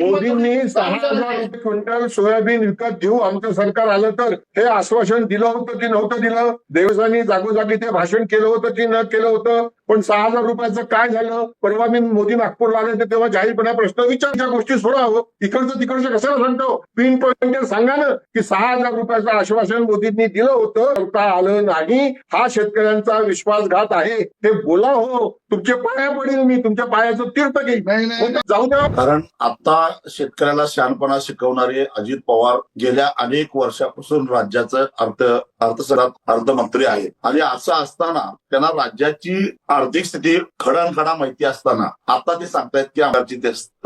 मोदींनी सहा हजार रुपये क्विंटल सोयाबीन विकत घेऊ आमचं सरकार आलं तर. हे आश्वासन दिलं होतं की नव्हतं दिलं. देवसांनी जागोजागी ते भाषण केलं होतं की न केलं होतं. पण सहा हजार रुपयाचं काय झालं? परवा मी मोदी नागपूरला आले तर तेव्हा जाहीरपणे प्रश्न विचारच्या गोष्टी सोडावं. इकडचं तिकडचं कशाला सांगतो? पिन पॉइंट सांगा ना की सहा हजार रुपयाचं आश्वासन मोदींनी दिलं होतं. करता आलं नाही. हा शेतकऱ्यांचा विश्वासघात आहे. ते बोला हो. तुमचे पाया पडेल मी. तुमच्या पायाचं तीर्थ घेईल जाऊ द्या. कारण आता शेतकऱ्याला शहाणपणा शिकवणारे अजित पवार गेल्या अनेक वर्षापासून राज्याचं अर्थ अर्थसरात अर्थमंत्री आहेत. आणि असं असताना त्यांना राज्याची आर्थिक स्थिती खडानखडा माहिती असताना आता ते सांगतायत की आमची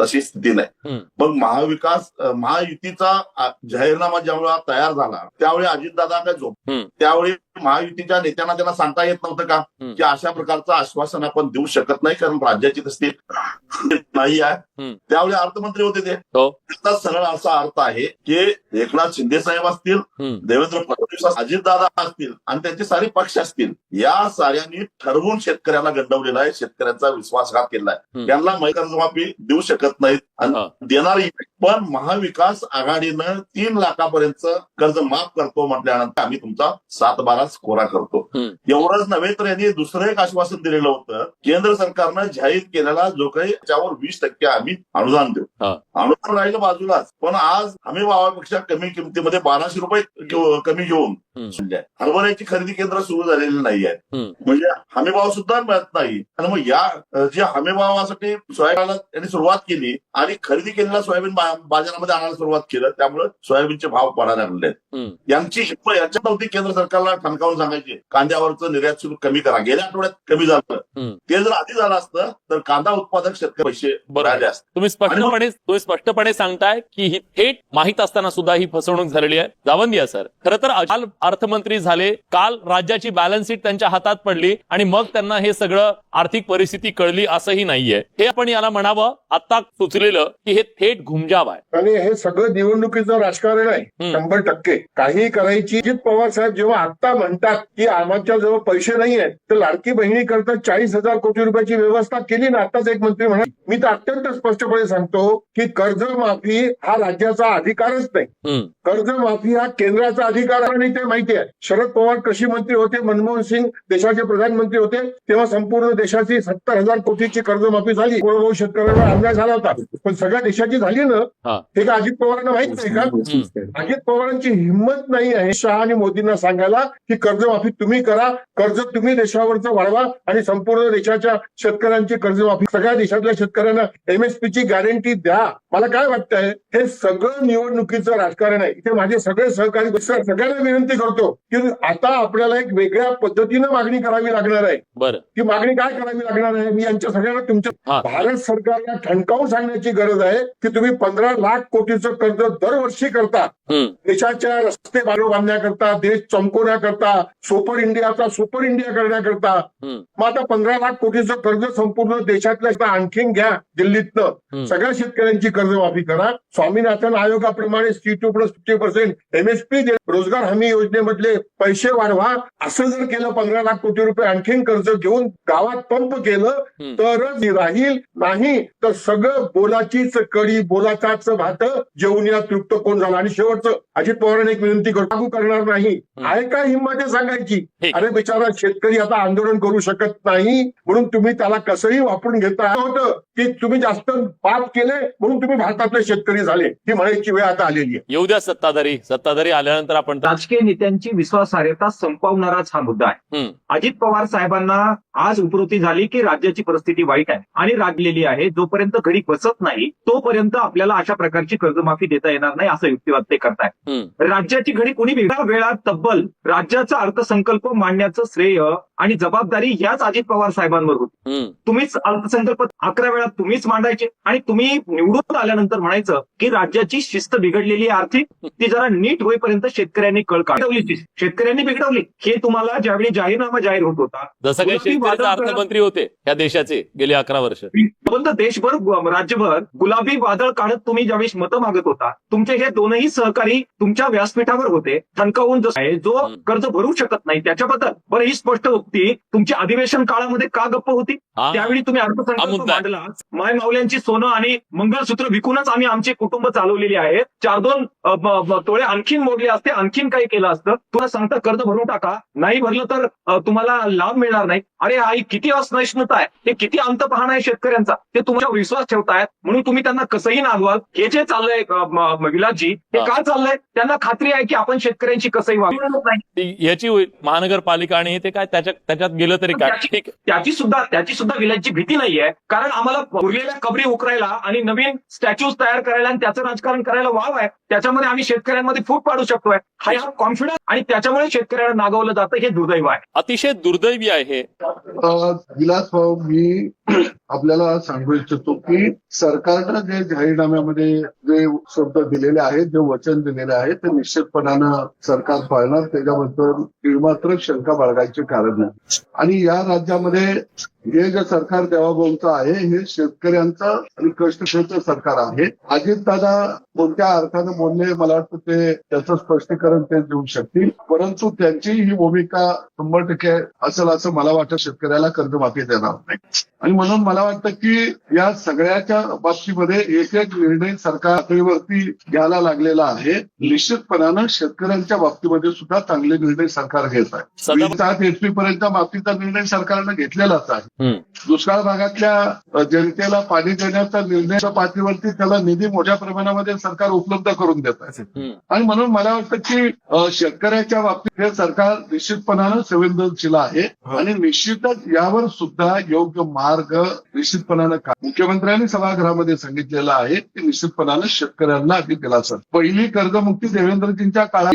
तशी स्थिती नाही. मग महाविकास महायुतीचा जाहीरनामा ज्यावेळेला तयार झाला त्यावेळी अजितदादा काय झोप. त्यावेळी महायुतीच्या नेत्यांना त्यांना सांगता येत नव्हतं का. की अशा प्रकारचं आश्वासन आपण देऊ शकत नाही कारण राज्याची तशी नाही आहे. त्यावेळी अर्थमंत्री होते ते हो. त्याचा सरळ असा अर्थ आहे की एकनाथ शिंदे साहेब असतील. देवेंद्र फडणवीस अजितदादा असतील आणि त्यांचे सारे पक्ष असतील या साऱ्यांनी ठरवून शेतकऱ्याला गंडवलेला आहे शेतकऱ्यांचा विश्वासघात केला आहे. त्यांना कर्जमाफी देऊ शकत नाहीत. आणि देणारही नाही. पण महाविकास आघाडीनं तीन लाखापर्यंत कर्ज माफ करतो म्हटल्यानंतर आम्ही तुमचा सात बाराच कोरा करतो. एवढंच नव्हे तर यांनी दुसरं एक आश्वासन दिलेलं होतं केंद्र सरकारनं जाहीर केलेला जो काही त्याच्यावर वीस टक्के आम्ही अनुदान देऊ. अनुदान राहिलं बाजूलाच पण आज हमी भावापेक्षा कमी किमतीमध्ये बाराशे रुपये कमी घेऊन. म्हणजे हरभऱ्याची खरेदी केंद्र सुरू झालेली नाही आहे. म्हणजे हमी भाव सुद्धा मिळत नाही आणि मग या जे हमी भावासाठी सोयाबीनला त्यांनी सुरुवात केली आणि खरेदी केलेला सोयाबीन बा- बाजारामध्ये आणायला सुरुवात केलं त्यामुळे सोयाबीनचे भाव पडायला लागले. आहेत. यांची याच्यात नव्हती केंद्र सरकारला ठणकावून सांगायची कांद्यावरचं निर्यात शुल्क कमी करा. गेल्या आठवड्यात कमी झालं. ते जर आधी झालं असतं तर कांदा उत्पादक शेतकरी पैसे. राहिले असते. तुम्ही स्पष्टपणे तुम्ही स्पष्टपणे सांगताय की ही थेट माहीत असताना सुद्धा ही फसवणूक झालेली आहे. जावंदिया सर. खरं तर काल अर्थमंत्री झाले काल राज्याची बॅलन्स शीट त्यांच्या हातात पडली आणि मग त्यांना हे सगळं आर्थिक परिस्थिती कळली असंही नाहीये. हे आपण याला म्हणावं आता सुचलेलं की हे थेट घुमजाव आहे. आणि हे सगळं निवडणुकीचं राजकारण आहे. शंभर टक्के. काही करायची अजित पवार साहेब जेव्हा आता म्हणतात की आमच्या जवळ पैसे नाही आहेत तर लाडकी बहिणी करता चाळीस हजार कोटी रुपयाची व्यवस्था केली ना आताच एक मंत्री म्हणा. मी तर अत्यंत स्पष्टपणे सांगतो की कर्जमाफी हा राज्याचा अधिकारच नाही. कर्जमाफी हा केंद्राचा अधिकार आहे आणि ते माहिती आहे. शरद पवार कृषी मंत्री होते मनमोहन सिंग देशाचे प्रधानमंत्री होते तेव्हा संपूर्ण देशाची सत्तर हजार कोटीची कर्जमाफी झाली. कोरडवाहू शेतकऱ्यांवर अन्याय झाला होता. पण सगळ्या देशाची झाली ना हा. का अजित पवारांना माहीत नाही का? अजित पवारांची हिंमत नाही आहे शहा आणि मोदींना सांगायला की कर्जमाफी तुम्ही करा कर्ज तुम्ही देशावरचं वाढवा आणि संपूर्ण देशाच्या शेतकऱ्यांची कर्जमाफी सगळ्या देशातल्या शेतकऱ्यांना एमएसपीची गॅरंटी द्या. मला काय वाटतंय हे सगळं निवडणुकीचं राजकारण आहे. इथे माझे सगळे सहकारी सगळ्यांना विनंती करतो की आता आपल्याला एक वेगळ्या पद्धतीनं मागणी करावी लागणार आहे. बरं. की मागणी काय करावी लागणार आहे? मी यांच्या सगळ्यांना तुमच्या. भारत सरकारला ठणकावून सांगण्याची गरज आहे की तुम्ही पंधरा लाख कोटीचं कर्ज दरवर्षी करता. देशाच्या रस्ते बाजू बांधण्याकरता देश चमकवण्याकरता सुपर इंडियाचा सुपर इंडिया करण्याकरता. मग आता पंधरा लाख कोटीचं कर्ज संपूर्ण देशातल्या आणखीन घ्या दिल्लीतनं. सगळ्या शेतकऱ्यांची कर्जमाफी करा Swaminathan आयोगाप्रमाणे C two plus fifty percent MSP रोजगार हमी योजनेमधले पैसे वाढवा असं जर केलं पंधरा लाख कोटी रुपये आणखीन कर्ज घेऊन गावात पंप केलं. तरच राहील नाही तर सगळं बोलाचीच कडी बोलाचाच भात जेवून या तृप्त कोण झाला? आणि शेवटचं अजित पवारांनी एक विनंती करतो लागू करणार नाही. आहे का हिंमत सांगायची. अरे बिचारा शेतकरी आता आंदोलन करू शकत नाही म्हणून तुम्ही त्याला कसंही वापरून घेता. होतं की तुम्ही जास्त पाप केले म्हणून तुम्ही भारतातले शेतकरी झाले. ही म्हणायची वेळ आता आलेली आहे. येऊ द्या सत्ताधारी. सत्ताधारी आल्यानंतर आपण राजकीय नेत्यांची विश्वासार्हता संपवणाराच हा मुद्दा आहे. अजित पवार साहेबांना आज उपरोती झाली की राज्याची परिस्थिती वाईट आहे. आणि रागलेली आहे. जोपर्यंत घडी बसत नाही तोपर्यंत आपल्याला अशा प्रकारची कर्जमाफी देता येणार नाही असं युक्तिवाद ते करताय. राज्याची घडी कोणी वेगळ्या वेळात तब्बल राज्याचा अर्थसंकल्प मांडण्याचं श्रेय आणि जबाबदारी याच अजित पवार साहेबांवर होती. तुम्हीच अर्थसंकल्प अकरा वेळा तुम्हीच मांडायचे आणि तुम्ही निवडून आल्यानंतर म्हणायचं की राज्याची शिस्त बिघडलेली आहे आर्थिक ती जरा नीट होईपर्यंत शेतकऱ्यांनी कळ काढवली. शेतकऱ्यांनी बिघडवली हे तुम्हाला ज्यावेळी जाहीरनामा जाहीर होत होता जसं काही अर्थमंत्री होते या देशाचे गेली अकरा वर्ष देशभर राज्यभर गुलाबी वादळ काढत तुम्ही ज्यावेळेस मतं मागत होता तुमचे हे दोनही सहकारी तुमच्या व्यासपीठावर होते. ठणकावून जसं आहे जो. कर्ज भरू शकत नाही त्याच्याबद्दल बरं ही स्पष्ट उत्तर मुक्ती तुमची अधिवेशन काळामध्ये का गप्प होती. त्यावेळी तुम्ही अर्थसंकल्प आहे. मांडला. माय मावल्यांची सोनं आणि मंगळसूत्र विकूनच आम्ही आमचे कुटुंब चालवलेली आहेत चार दोन तोळे आणखीन मोडले असते आणखीन काही केलं असतं. तुला सांगता कर्ज भरून टाका. नाही भरलं तर तुम्हाला लाभ मिळणार नाही. अरे आई किती असहिष्णुता आहे. ते किती अंत पाहणं आहे शेतकऱ्यांचा. ते तुमच्यावर विश्वास ठेवतायत. म्हणून तुम्ही त्यांना कसंही नागवाल हे जे चाललंय विलासजी हे. का चाललंय? त्यांना खात्री आहे की आपण शेतकऱ्यांची कसंही ती- याची महानगरपालिका आणि ते काय त्याच्यात त्याच्यात गेलं तरी काय? त्याची- सुद्धा त्याची सुद्धा विलायची भीती नाहीये कारण आम्हाला उरलेल्या कबरी उकरायला आणि नवीन स्टॅच्यूज तयार करायला आणि त्याचं राजकारण करायला वाव आहे त्याच्यामध्ये आम्ही शेतकऱ्यांमध्ये फूट पाडू शकतोय. हा कॉन्फिडन्स आणि त्याच्यामुळे शेतकऱ्यांना नागवलं जातं हे दुर्दैव आहे. अतिशय दुर्दैवी आहे विलास भाऊ मी आपल्याला सांगू इच्छितो की सरकारनं जे जाहीरनाम्यामध्ये जे शब्द दिलेले आहेत जे वचन दिलेले आहे ते निश्चितपणानं सरकार पाळणार. त्याच्याबद्दल मात्र शंका बाळगायचे कारण नाही आणि या राज्यामध्ये हे जे सरकार देवाभाऊचं आहे हे शेतकऱ्यांचं आणि कष्टकर्त्याचं सरकार आहे. अजितदादा कोणत्या अर्थानं बोलले मला वाटतं ते त्याचं स्पष्टीकरण ते देऊ शकतील. परंतु त्यांची ही भूमिका शंभर टक्के असेल असं मला वाटतं शेतकऱ्याला कर्जमाफी देणार नाही. आणि म्हणून मला वाटतं की या सगळ्याच्या बाबतीमध्ये एक एक निर्णय सरकार पातळीवरती घ्यायला लागलेला आहे. निश्चितपणानं शेतकऱ्यांच्या बाबतीमध्ये सुद्धा चांगले निर्णय सरकार घेत आहे. सात एचपी पर्यंत माफीचा निर्णय सरकारनं घेतलेलाच आहे. दुष्काळ भागातल्या जनतेला पाणी देण्याचा निर्णय पातळीवरती त्याला निधी मोठ्या प्रमाणामध्ये सरकार उपलब्ध करून देत आहे. आणि म्हणून मला वाटतं की शेतकऱ्याच्या बाबतीत हे सरकार निश्चितपणानं संवेदनशील आहे. आणि निश्चितच यावर सुद्धा योग्य मार्ग निश्चितपणानं मुख्यमंत्र्यांनी सभागृहामध्ये सांगितलेलं आहे की निश्चितपणानं शेतकऱ्यांना अगदी दिलासा पहिली कर्जमुक्ती देवेंद्रजींच्या काळात.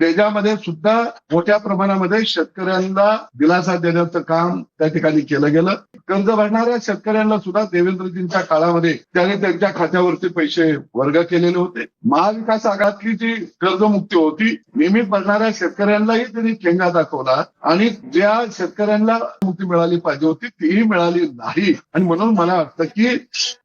त्याच्यामध्ये सुद्धा मोठ्या प्रमाणामध्ये शेतकऱ्यांना दिलासा देण्याचं काम त्या ठिकाणी केलं गेलं. कर्ज भरणाऱ्या शेतकऱ्यांना सुद्धा देवेंद्रजींच्या काळामध्ये त्याने त्यांच्या खात्यावरचे पैसे वर्ग केलेले होते. महाविकास आघातली जी कर्जमुक्ती होती. नियमित भरणाऱ्या शेतकऱ्यांनाही त्यांनी ठेंगा दाखवला आणि ज्या शेतकऱ्यांना मुक्ती मिळाली पाहिजे होती तीही मिळाली नाही. आणि म्हणून मला वाटतं की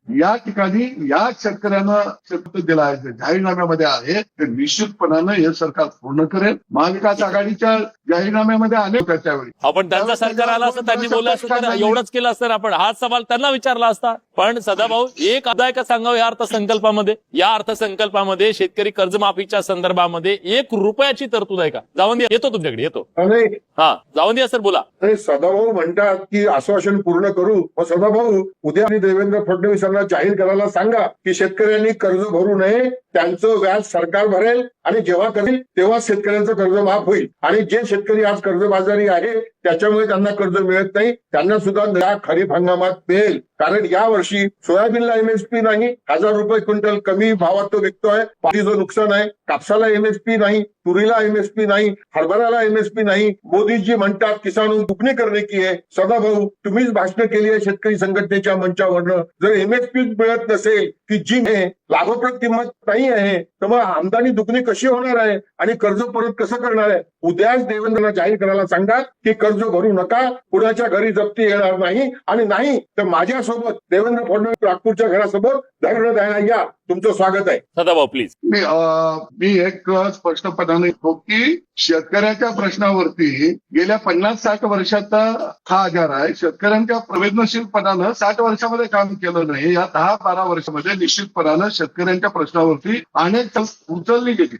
या ठिकाणी या शेतकऱ्यांना शब्द दिला आहे जाहीरनाम्यामध्ये आहे ते निश्चितपणानं हे सरकार पूर्ण करेल. महाविकास आघाडीच्या जाहीरनाम्यामध्ये आले होते त्यावेळी. आपण त्यांचं सरकार आलं असतं त्यांनी बोललं असतं तर एवढंच केलं असतं आपण. हाच सवाल त्यांना विचारला असता. पण सदाभाऊ एक अध्याय का सांगावं या अर्थसंकल्पामध्ये? या अर्थसंकल्पामध्ये शेतकरी कर्जमाफीच्या संदर्भामध्ये एक रुपयाची तरतूद आहे का? जावंदिया येतो तुमच्याकडे येतो. हा जावंदिया सर बोला. सदाभाऊ म्हणतात की आश्वासन पूर्ण करू. मग सदाभाऊ उद्या देवेंद्र फडणवीसांना जाहीर करायला सांगा की शेतकऱ्यांनी कर्ज भरू नये त्यांचं व्याज सरकार भरेल आणि जेव्हा करेल तेव्हा शेतकऱ्यांचं कर्ज माफ होईल. आणि जे शेतकरी आज कर्जबाजारी आहे त्याच्यामुळे त्यांना कर्ज मिळत नाही त्यांना सुद्धा खरीप हंगामात मिळेल. कारण या वर्षी सोयाबीनला एमएसपी नाही. हजार रुपये क्विंटल कमी भावात तो विकतोय. पाठीचं नुकसान आहे. कापसाला एमएसपी नाही. तुरीला एमएसपी नाही. हरभऱ्याला एमएसपी नाही. मोदीजी म्हणतात किसान दुखणे करणे की आहे सदाभाऊ तुम्हीच भाषण केली आहे शेतकरी संघटनेच्या मंचावरनं. जर एमएसपी मिळत नसेल की जी लाभप्रद किंमत नाही आहे. तर मग आमदानी दुखणी कशी होणार आहे? आणि कर्ज परत कसं करणार आहे? उद्याच देवेंद्रला जाहीर करायला सांगा की कर्ज भरू नका कुणाच्या घरी जप्ती येणार नाही आणि नाही तर माझ्यासोबत देवेंद्र फडणवीस नागपूरच्या घरासमोर धरणं द्यायला या. तुमचं स्वागत आहे. सदाभाऊ प्लीज मी एक स्पष्टपणाने की शेतकऱ्याच्या प्रश्नावरती गेल्या पन्नास साठ वर्षाचा हा आजार आहे. शेतकऱ्यांच्या संवेदनशीलपणानं साठ वर्षामध्ये काम केलं नाही या दहा बारा वर्षामध्ये निश्चितपणानं शेतकऱ्यांच्या प्रश्नावरती अनेक उचलली गेली.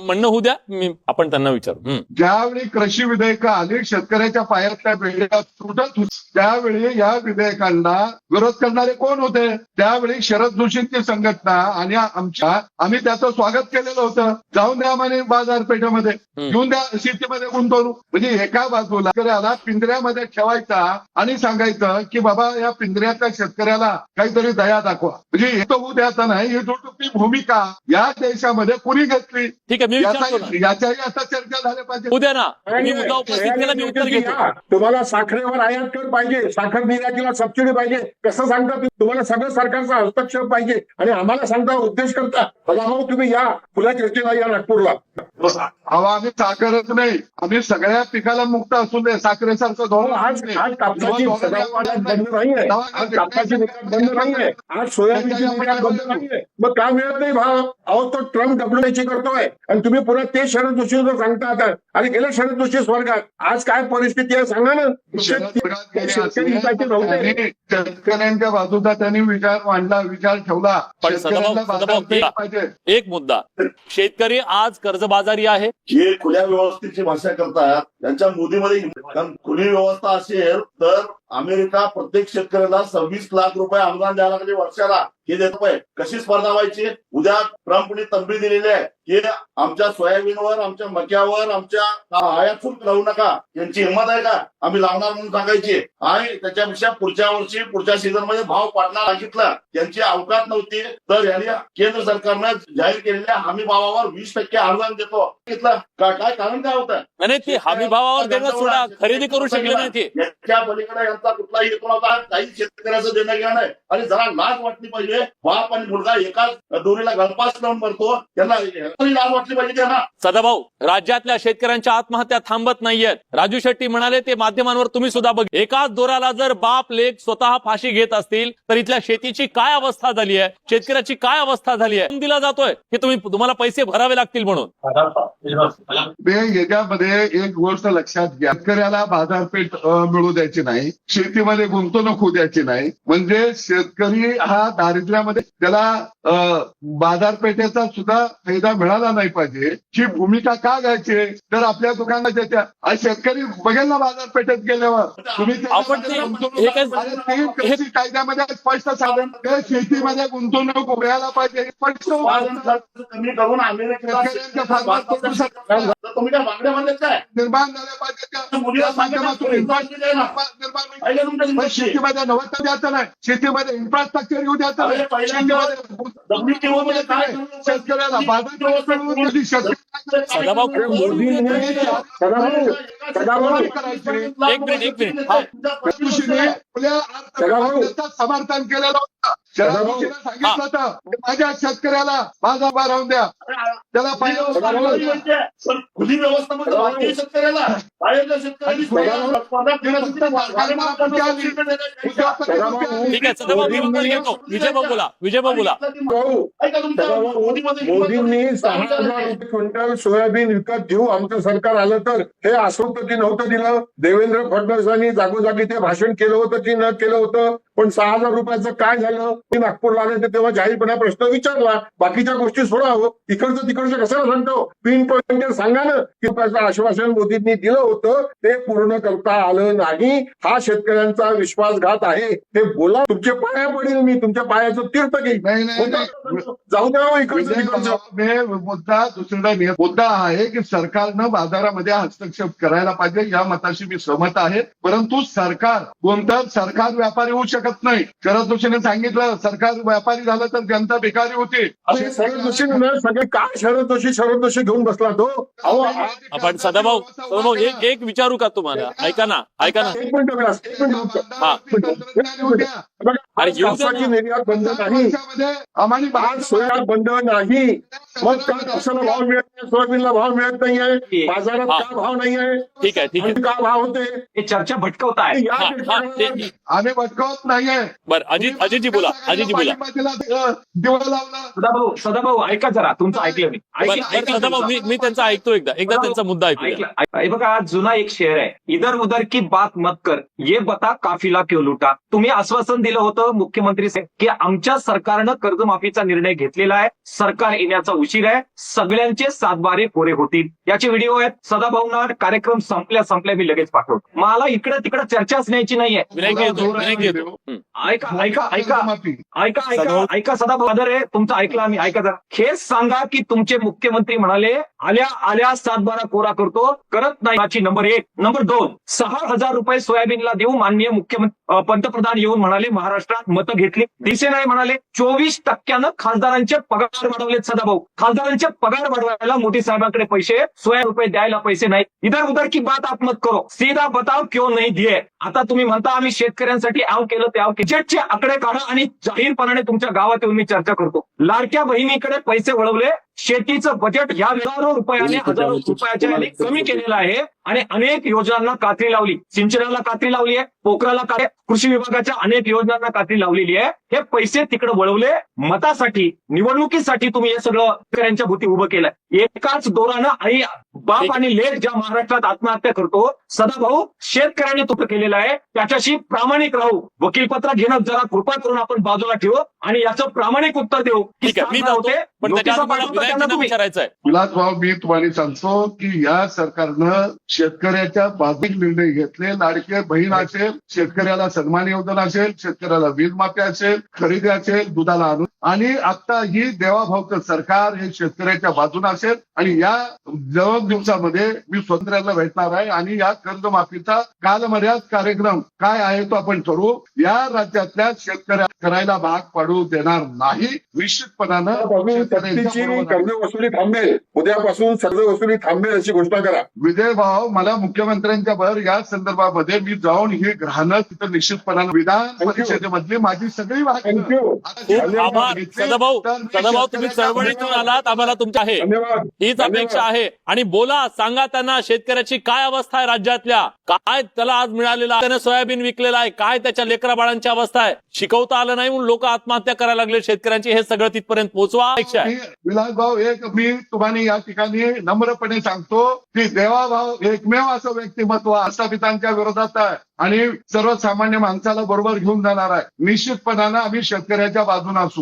म्हणणं होऊ द्या. मी आपण त्यांना विचारू. ज्यावेळी कृषी विधेयकं आली शेतकऱ्याच्या पायातल्या बेड्या तुटत त्यावेळी या विधेयकांना विरोध करणारे कोण होते? त्यावेळी शरद जोशींची संघटना आणि आमच्या आम्ही त्याचं स्वागत केलेलं होतं. जाऊन द्या म्हणे बाजारपेठेमध्ये. घेऊन द्या शेतीमध्ये गुंतवणूक. म्हणजे एका बाजूला शेतकऱ्याला पिंजऱ्यामध्ये ठेवायचा आणि सांगायचं की बाबा या पिंजऱ्यातल्या शेतकऱ्याला काहीतरी दया दाखवा. म्हणजे हे तर होऊ द्यायचं नाही ही दुटुकी भूमिका या देशामध्ये कुणी घेतली? ठीक आहे याच्याही आता चर्चा झाल्या पाहिजे. उद्या ना. मी मुद्दा उपस्थित केला मी उत्तर घेतो. तुम्हाला साखरेवर आयात कर पाहिजे साखर निर्यातीला सबसिडी पाहिजे. कसं सांगता तुम्ही? तुम्हाला सगळं सरकारचा हस्तक्षेप पाहिजे. आणि आम्हाला सांगता उद्देश करता. भाऊ तुम्ही या. फुला चर्चेला या नागपूरला. हवा आम्ही साखरच नाही. आम्ही सगळ्या पिकाला मुक्त असून दे. साखरेसारखं धोरण आज आज कापसाची बंद नाहीये. आज कापसाची निर्यात बंद नाहीये. आज सोयाबीनची निर्यात बंद नाहीये. मग का मिळत नाही भाव? अहो तो ट्रम्प डब्ल्यूची करतोय. आणि तुम्ही पुन्हा ते शरद जोशी सांगता आता. आणि गेले शरद जोशी स्वर्गात. आज काय परिस्थिती आहे सांगा ना. शेतकऱ्यांच्या बाजूचा त्यांनी विचार मांडला विचार ठेवला. पण सदाभाऊ- एक- मुद्दा. शेतकरी आज कर्जबाजारी आहे. जे खुल्या व्यवस्थेची भाषा करतात त्यांच्या मोदीमध्ये खुली व्यवस्था असेल तर अमेरिका प्रत्येक शेतकऱ्याला सव्वीस लाख रुपये अनुदान द्यायला लागले वर्षाला. हे देतोय कशी स्पर्धा व्हायची? उद्या ट्रम्पने तंबी दिलेली आहे की आमच्या सोयाबीनवर आमच्या मक्यावर आमच्या आयात शुल्क लावू नका. यांची हिंमत आहे का? आम्ही लावणार म्हणून सांगायची. आणि त्याच्यापेक्षा पुढच्या वर्षी पुढच्या सीझनमध्ये भाव पाडणार सांगितलं. यांची अवकात नव्हती. तर यांनी केंद्र सरकारनं जाहीर केलेल्या हमी भावावर वीस टक्के अनुदान देतो. काय कारण काय होतं? नाही, हमी भावावर खरेदी करू शकले नाही ते. याच्या पलीकडे यांचा कुठलाही हेतू नव्हता काही शेतकऱ्याचं देणं घेणं नाही. आणि जरा लाज वाटली पाहिजे. बाप आणि मुलगा एकाच दोरीला गळपास लावून मरतो. त्यांना लाज वाटली पाहिजे त्यांना. सदाभाऊ राज्यातल्या शेतकऱ्यांच्या आत्महत्या थांबत नाहीयेत. राजू शेट्टी म्हणाले ते माध्यमांवर तुम्ही सुद्धा बघ. एकाच दोराला जर बाप लेख स्वतः फाशी घेत असतील तर इथल्या शेतीची काय अवस्था झाली आहे? शेतकऱ्याची काय अवस्था झाली आहे? दिला जातोय. की तुम्ही तुम्हाला पैसे भरावे लागतील म्हणून. याच्यामध्ये एक गोष्ट लक्षात घ्या. शेतकऱ्याला बाजारपेठ मिळू द्यायची नाही. शेतीमध्ये गुंतवणूक होऊ द्यायची नाही. म्हणजे शेतकरी हा दारिद्र्यामध्ये त्याला बाजारपेठेचा सुद्धा फायदा मिळाला नाही पाहिजे. ही भूमिका का घ्यायची? तर आपल्या दुकानाच्या शेतकरी बघेल ना बाजारपेठेत गेल्यावर. तुम्ही कायद्यामध्ये स्पष्ट सांगून ते शेतीमध्ये गुंतवणूक व्हायला पाहिजे. स्पष्ट निर्माण झाल्या पाहिजे त्या माध्यमातून. निर्माण शेतीमध्ये नव्वद द्यायचं नाही. शेतीमध्ये इन्फ्रास्ट्रक्चर येऊ द्यायचं नाही. शेतीमध्ये मध्ये काय? शेतकऱ्याला. शेतकरी- सदाभाऊ. हा. समर्थन केलेलं होतं. सांगितलं होतं माझ्या शेतकऱ्याला माझा उभा राहून द्या. त्याला खुली व्यवस्था मध्ये भारतीय शेतकऱ्याला. बाहेरच्या शेतकऱ्यांनी स्पर्धा केल्यानंतर ठीक आहे सदाभाऊ मी उत्तर घेतो. विजय भाऊ बोला विजय भाऊ बोला भाऊ मोदींनी सहा हजार रुपये क्विंटल सोयाबीन विकत घेऊ. आमचं सरकार आलं तर हे आश्वस्त की नव्हतं दिलं. देवेंद्र फडणवीसांनी जागोजागी ते भाषण केलं होतं की न केलं होतं. पण सहा हजार रुपयाचं काय झालं? मी नागपूरला आले तेव्हा जाहीरपणे प्रश्न विचारला. बाकीच्या गोष्टी सोडावं तिकडचं तिकडचं कशाला सांगतो? पिन पॉइंट सांगा ना. की आश्वासन मोदींनी दिलं होतं. ते पूर्ण करता आलं नाही. हा शेतकऱ्यांचा विश्वासघात आहे. ते बोला. तुमचे पाया पडेल मी. तुमच्या पायाचं तीर्थ घेईल. जाऊ द्या हो इकडचं हे मुद्दा दुसरीकडे नाही. मुद्दा हा आहे की सरकारनं बाजारामध्ये हस्तक्षेप करायला पाहिजे. या मताशी मी सहमत आहे. परंतु सरकार कोणतं? सरकार व्यापारी होऊ शकत नाही. शरद जोशीने सांगितलं सरकार व्यापारी झालं तर जनता बेकारी होती. शरद जोशी सगळे काय शरद जोशी शरद जोशी घेऊन बसला तो? अहो आ- आपण सदाभाऊ सदाभाऊ एक एक विचारू का तुम्हाला? ऐका ना ऐका ना. एक मिनिट विलास एक मिनिट. हा. होत्या बघा, कापसाची ना. निर्यात बंद नाही. आम्हाला आज सोया बंद नाही. मग का कापसाला भाव मिळत नाही? सोयाबीनला भाव मिळत नाहीये. बाजारात. का भाव नाहीये? ठीक आहे ठीक आहे. आणि का भाव होते? हे चर्चा भटकवताय. या हा, हा, ते- शेतकऱ्याला- आम्ही भटकवत नाहीये. बरं अजित अजितजी बोला अजितजी बोला. बोला दिवा लावला. सदाभाऊ सदाभाऊ ऐका जरा तुमचं ऐकलं मी. बरं ऐकलं- बरं ऐकलं सदाभाऊ मी तुमचं. मी त्यांचा ऐकतो एकदा. एकदा त्यांचा मुद्दा ऐकूया. ऐकलं. ऐक- हे बघा जुना एक शेअर आहे. इधर उधर की बात मत कर. ये बता काफिला क्यों लुटा? तुम्ही आश्वासन दिलं होतं मुख्यमंत्री साहेब की आमच्या सरकारनं कर्जमाफीचा निर्णय घेतलेला आहे. सरकार येण्याचा उशीर आहे. सगळ्यांचे सातबारे कोरे होतील. याचे व्हिडिओ आहेत. सदाभाऊंना कार्यक्रम संपल्या संपल्या मी लगेच पाठवतो. मला इकडे तिकडे चर्चाच न्यायची नाहीये. हं. ऐका ऐका ऐका. कर्जमाफी. ऐका ऐका सदाभाऊ. ऐका सदा फादर आहे. तुमचं ऐकलं आम्ही. ऐका जरा. हेच सांगा की तुमचे मुख्यमंत्री म्हणाले आल्या आल्या सातबारा कोरा करतो. करत नाही. याची नंबर एक. नंबर दोन. सहा हजार रुपये सोयाबीनला देऊ माननीय मुख्यमंत्री पंतप्रधान येऊन म्हणाले महाराष्ट्रात मतं घेतली. दिसे नाही म्हणाले. चोवीस टक्क्यानं खासदारांचे पगार वाढवलेत सदाभाऊ. खासदारांचे पगार वाढवायला मोठी साहेबांकडे पैसे सोया रुपये द्यायला पैसे नाही. इधर उधर की बात आप मत करो. सीधा बताव क्यों नाही दिए? आता तुम्ही म्हणता आम्ही शेतकऱ्यांसाठी आव केलं ते आव बजेटचे आकडे काढा आणि जाहीरपणाने तुमच्या गावात येऊन मी चर्चा करतो. लाडक्या बहिणीकडे पैसे वळवले. शेतीचं बजेट या हजारो रुपयाने हजारो रुपयाच्या कमी केलेलं आहे आणि अनेक योजनांना कात्री लावली. सिंचनाला कात्री लावली आहे पोखराला कृषी विभागाच्या अनेक योजनांना कात्री लावलेली आहे. हे पैसे तिकडे वळवले मतासाठी निवडणुकीसाठी तुम्ही हे सगळं शेतकऱ्यांच्या भूती उभं केलंय. एकाच दोरानं आई बाप आणि लेख ज्या महाराष्ट्रात आत्महत्या करतो सदाभाऊ शेतकऱ्यांनी तुट केलेलं आहे. त्याच्याशी प्रामाणिक राहू. वकीलपत्र घेणं जरा कृपा करून आपण बाजूला ठेवू आणि याचं प्रामाणिक उत्तर देऊ. की ठीक आहे मी होते, पण. विचारायचं आहे विलासभाऊ मी तुम्हाला सांगतो की या सरकारनं शेतकऱ्याच्या बाजूक निर्णय घेतले लाडके बहीण असेल शेतकऱ्याला सन्मान योजना असेल शेतकऱ्याला वीज माफी असेल खरेदी असेल दुधाला आणि आता ही देवाभावचं सरकार हे शेतकऱ्याच्या बाजूने असेल आणि या दोन दिवसामध्ये मी स्वातंत्र्याला भेटणार आहे आणि या कर्जमाफीचा कालमर्याद कार्यक्रम काय आहे तो आपण ठरवू. या राज्यातल्या शेतकऱ्या करायला भाग पाडू देणार नाही. निश्चितपणानं. कर्ज वसुली थांबेल. उद्यापासून कर्ज वसुली थांबेल अशी घोषणा करा. विजय भाऊ मला मुख्यमंत्र्यांच्या भर या संदर्भामध्ये मी जाऊन ही ग्रहणं तिथं निश्चितपणानं विधान. परिषदेमधली माझी सगळी वाक्य आभार सदाभाऊ सदाभाऊ तुम्ही चळवळीतून आलात. आम्हाला तुमच्या आहे. धन्यवाद. हीच अपेक्षा आहे. आणि बोला सांगा त्यांना शेतकऱ्याची काय अवस्था आहे राज्यातल्या? काय त्याला आज मिळालेला त्यानं सोयाबीन विकलेलं आहे. काय त्याच्या लेकरा बाळांची अवस्था आहे? शिकवता आलं नाही म्हणून लोक आत्महत्या करायला लागले. शेतकऱ्यांची हे सगळं तिथपर्यंत पोहोचवा अपेक्षा आहे. मी विलास भाऊ एक मी तुम्हाला या ठिकाणी नम्रपणे सांगतो की देवाभाऊ एकमेव असं व्यक्तिमत्व आस्थापितांच्या विरोधात आहे. आणि सर्वसामान्य माणसाला बरोबर घेऊन जाणार आहे. निश्चितपणानं आम्ही शेतकऱ्याच्या बाजूने असू.